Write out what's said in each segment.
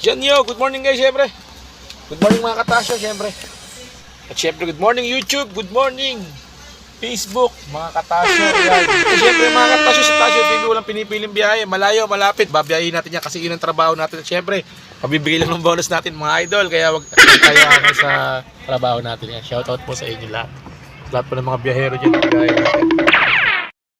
Diyan yo, good morning guys, syempre. Good morning mga katasyo, syempre. At syempre, good morning YouTube, good morning Facebook, mga katasyo. At syempre mga katasyo, sa Tasyo TV walang pinipiling biyahe. Malayo, malapit. Babiyahin natin yan kasi yun ang trabaho natin. At syempre, mabibigay lang ng bonus natin mga idol. Kaya wag tayo sa trabaho natin. Yan. Shoutout po sa inyo lahat. Lahat po ng mga biyahero dyan.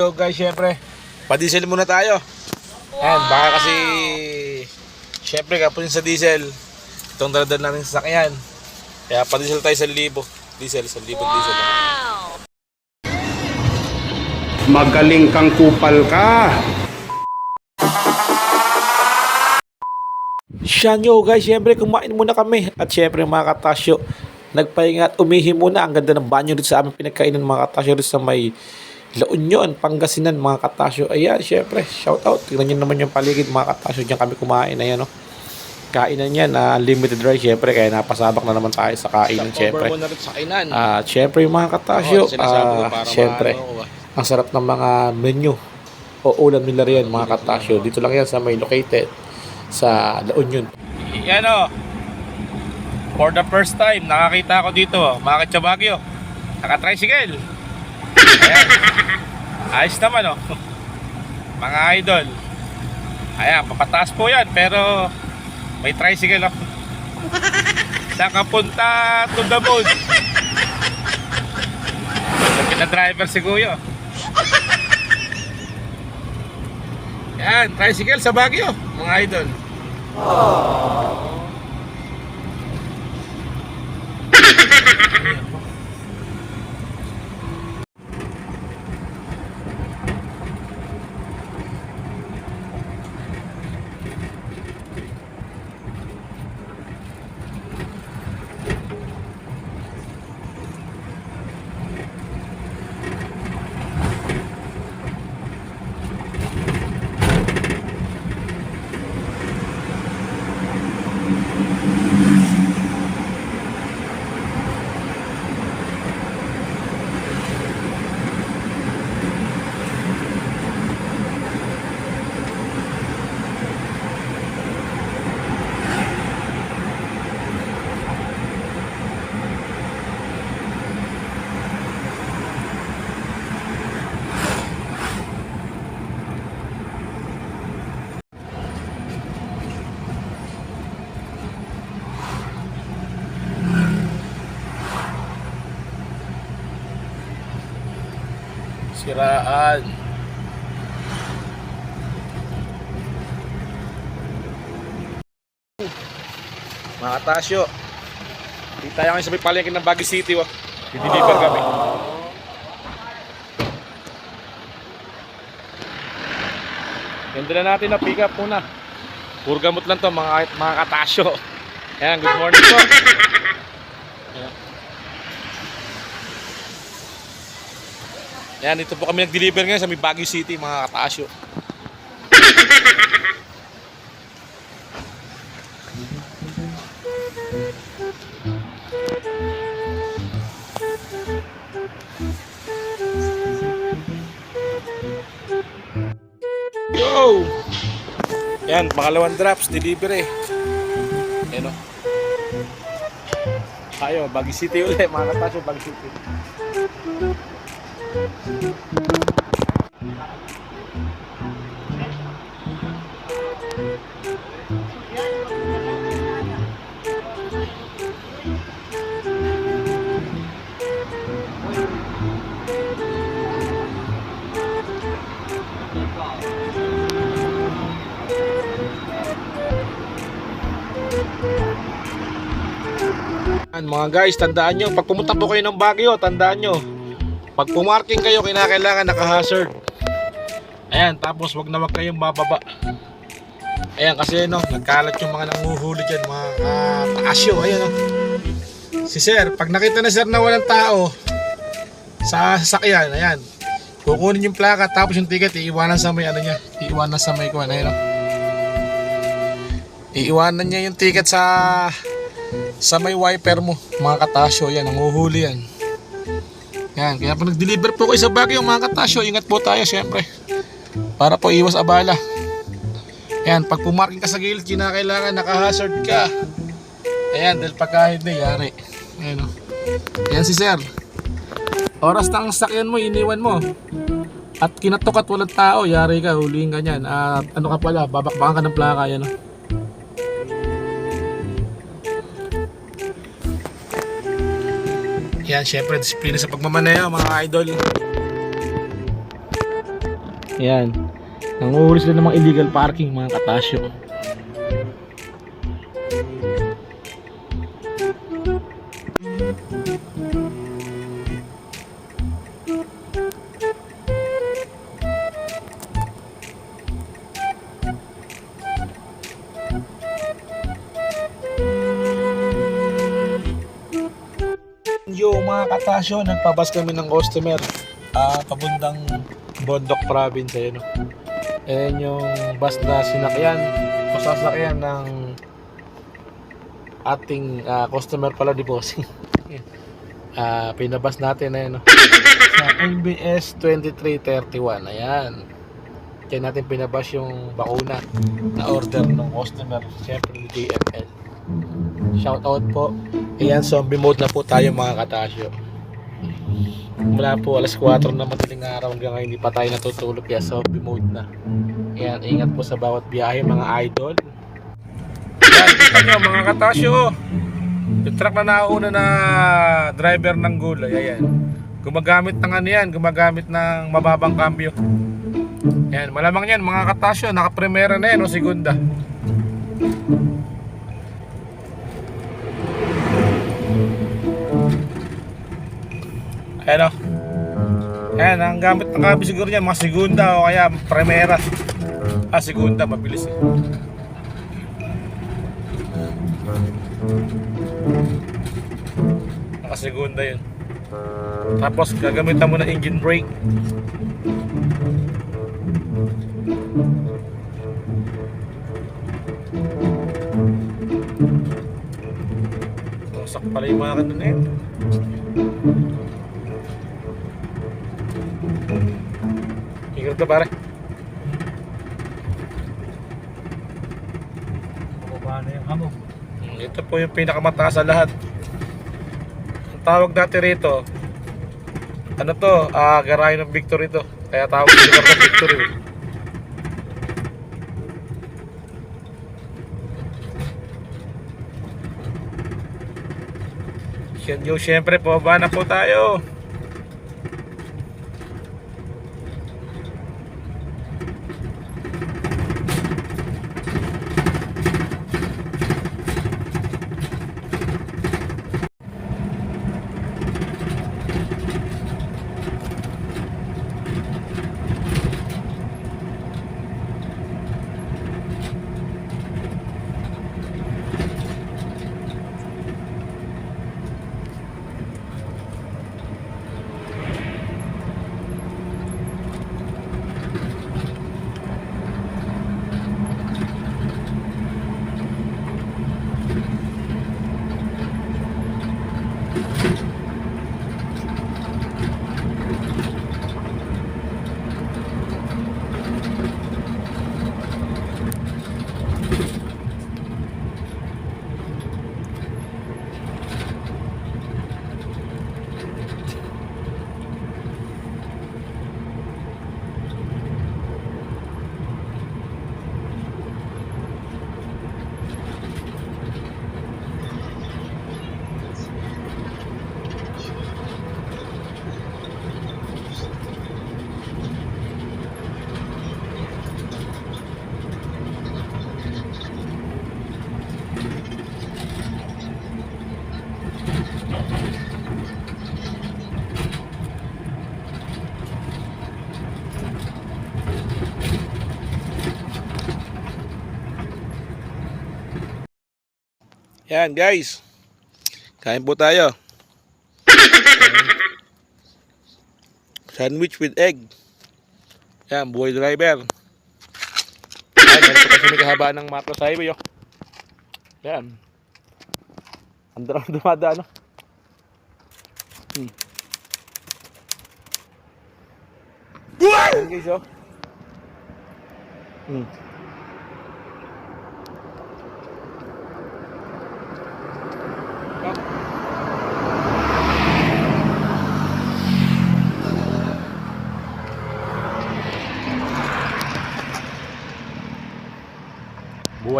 So guys, syempre, pa-diesel muna tayo. Ayan, baka kasi syempre kapag sa diesel, itong daladal natin sa sakyan. Kaya pa-diesel tayo sa libo. Diesel, sa libo diesel. Magaling kang kupal ka. Siya nyo guys, syempre kumain muna kami. At syempre mga katasyo, nagpahinga at umihi muna. Ang ganda ng banyo dito sa aming pinagkainan mga katasyo dito sa may La Union, Pangasinan mga katasyo. Ayan, syempre, shout out. Tingnan nyo naman yung paligid mga katasyo. Diyan kami kumain. Ayan, no. Kainan yan, na limited rice syempre. Kaya napasabak na naman tayo sa kainan syempre. mo na rin sa kainan. At syempre yung mga katasyo, Oo, sinasabi ko ah, para syempre, maano ko ba? ang sarap ng mga menu o ulam nila riyan mga katasyo. Dito lang yan sa may located sa La Union. Yan o. For the first time, nakakita ko dito, mga Chabagyo. Naka-tricycle. Ayan. Ayos naman o. Mga idol. Ayan, papataas po yan, pero may tricycle o. Saan ka punta to the moon? Sabi na driver si Kuya. Yan, tricycle sa Baguio, mga idol. Siraan. Mga Tasyo. Di tayo ngayon sa may palengke ng Baguio City. Oh. Didiliver kami. Ganda na natin na pick up muna. Puro gamot lang to mga, mga katasyo. Ayan, good morning po. Ayan, dito po kami nag-deliver ngayon sa may Baguio City, mga katasyo. Yo! Yan, pangalawang drops, delivery. Ayan o. Tayo, Baguio City ulit, mga katasyo, Baguio City. Yan, mga guys, tandaan nyo, pag pumunta po kayo ng Baguio, tandaan nyo, pag pumarking kayo, kinakailangan naka-hazard. Ayan, tapos wag na wag kayong bababa. Ayan, kasi no, nagkalat yung mga nanguhuli dyan, mga uh, taasyo. Ayan, no. Si sir, pag nakita na sir na walang tao sa sasakyan, ayan, kukunin yung plaka, tapos yung ticket, iiwanan sa may ano niya, iiwanan sa may kuwan, ayan, no. Iiwanan niya yung ticket sa sa may wiper mo, mga katasyo, yan, nanguhuli yan. Yan, kaya pag nag-deliver po kayo sa Baguio, mga katasyo, ingat po tayo, syempre. Para po iwas abala. Ayan, pag pumarking ka sa gilid, kinakailangan naka-hazard ka. Ayan, dahil pagka hindi, yari. Ayan o. Ayan si sir. Oras ng sakyan mo, iniwan mo. At kinatok at walang tao, yari ka, huliin ka niyan. At ano ka pala, babakbakan ka ng plaka, yan o. Yan, syempre, disiplina sa pagmamaneho, mga idol. Yan. Nanguhuli sila ng mga illegal parking, mga katasyo. Yo mga katasyo, nagpabas kami ng customer ah pabundang Bondok Province ayun. no? Ayan yung bus na sinakyan, o sasakyan ng ating ah, customer pala di bossing. Ah, pinabas natin ayun. no? Sa NBS 2331. Ayan. Kaya natin pinabas yung bakuna na order ng customer, syempre ni DML. Shout out po. Ayan, zombie mode na po tayo mga katasyo. Mula po alas 4 na madaling araw hanggang ngayon hindi pa tayo natutulog kaya zombie mode na. Ayan, ingat po sa bawat biyahe mga idol. Ayan, kita nyo mga katasyo. Yung truck na nauna na driver ng gulay, ayan. Gumagamit ng ano yan, gumagamit ng mababang cambio. Ayan, malamang yan mga katasyo, naka-primera na yan o segunda. Ayan o. Ayan, ang gamit ng cambio siguro niya, mga segunda o kaya primera. Ah, segunda, mabilis eh. Naka segunda yun. Tapos gagamitan mo ng engine brake. Wasak pala yung mga kanina yun. Ingat ka pare. Paano yung hamog? Hmm, Ito po yung pinakamataas sa lahat. Ang tawag dati rito, ano to, ah, garahe ng victory to. Kaya tawag lugar ng victory. eh. Yan yung syempre po, na po tayo. Yan guys. Kain po tayo. Sandwich with egg. Yan, buhay driver. Yan, ganito kasi may kahabaan ng Macros Highway. Oh. Yan. Ang darang dumadaan. Oh. Hmm. Yan guys oh. Hmm.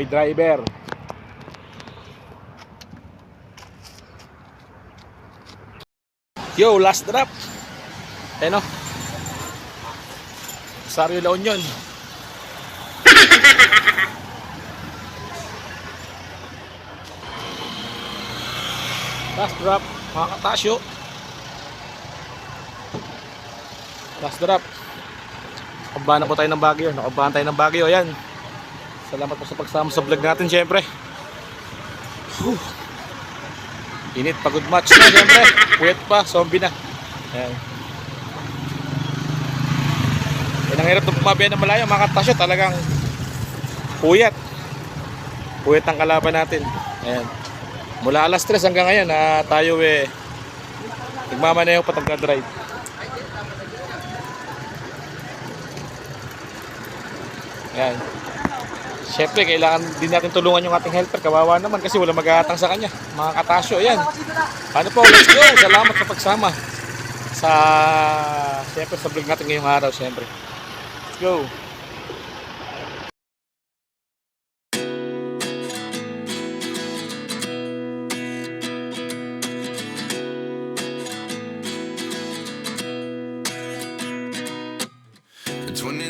Buhay driver. Yo, last drop. Ayun o. Sario La Union. Last drop, mga katasyo. Last drop. Nakabahan na po tayo ng Baguio. Nakabahan tayo ng Baguio. Ayan. Salamat po sa pagsama sa vlog natin, syempre. Whew. Init, pagod match na, syempre. Puyat pa, zombie na. Ayan. Yan ang hirap ng pumabiyan ng malayo, mga katasyo. Talagang puyat. Puyat ang kalaban natin. Ayan. Mula alas 3 hanggang ngayon, na tayo eh, nagmamaneho pa tagka-drive. Ayan. Siyempre, kailangan din natin tulungan yung ating helper. Kawawa naman kasi wala mag-aatang sa kanya. Mga katasyo, ayan. Ano po, let's go. Salamat sa pagsama. Sa, siyempre, sa vlog natin ngayong araw, siyempre. Let's go. At 29 and I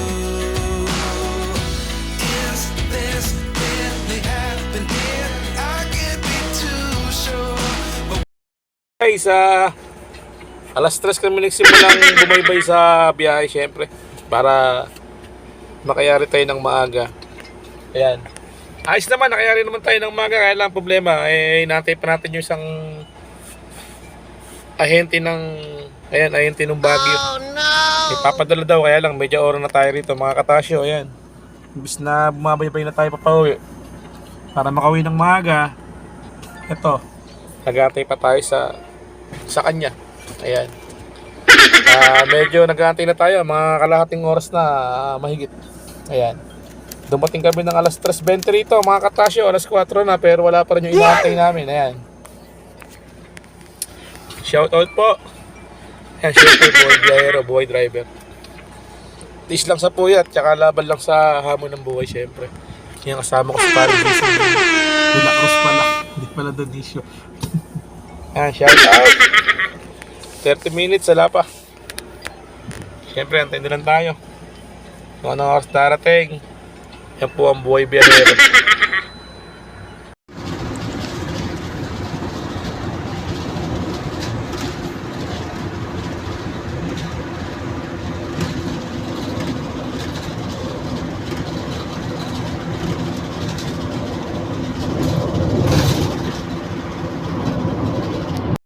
Guys, ah, alas 3 kami nagsimulang bumaybay sa biyahe, syempre. Para makayari tayo ng maaga. Ayan. Ayos naman, nakayari naman tayo ng maaga. Kaya lang ang problema, eh, natay pa natin yung isang ahente ng, ayan, ahente ng Baguio. Oh, no! Ipapadala daw, kaya lang, medyo oras na tayo rito, mga katasyo, ayan. Imbis na bumabaybay na tayo papauwi. Para makauwi ng maaga, ito, nagantay pa tayo sa sa kanya. Ayan. Ah, medyo nag-aantay na tayo, mga kalahating oras na ah, mahigit. Ayan. Dumating kami ng alas 3.20 rito, mga katasyo, alas 4 na, pero wala pa rin yung inaantay namin. Ayan. Shout out po. Ayan, syempre, boy driver, boy driver. Tis lang sa puyat, tsaka laban lang sa hamon ng buhay, syempre. Yan kasama ko sa Paris. Dula Cruz pala, hindi pala Donisio. Ayan, shout out. 30 minutes, wala pa. Siyempre, antayin lang tayo. Kung anong oras darating, yan po ang buhay biyahero.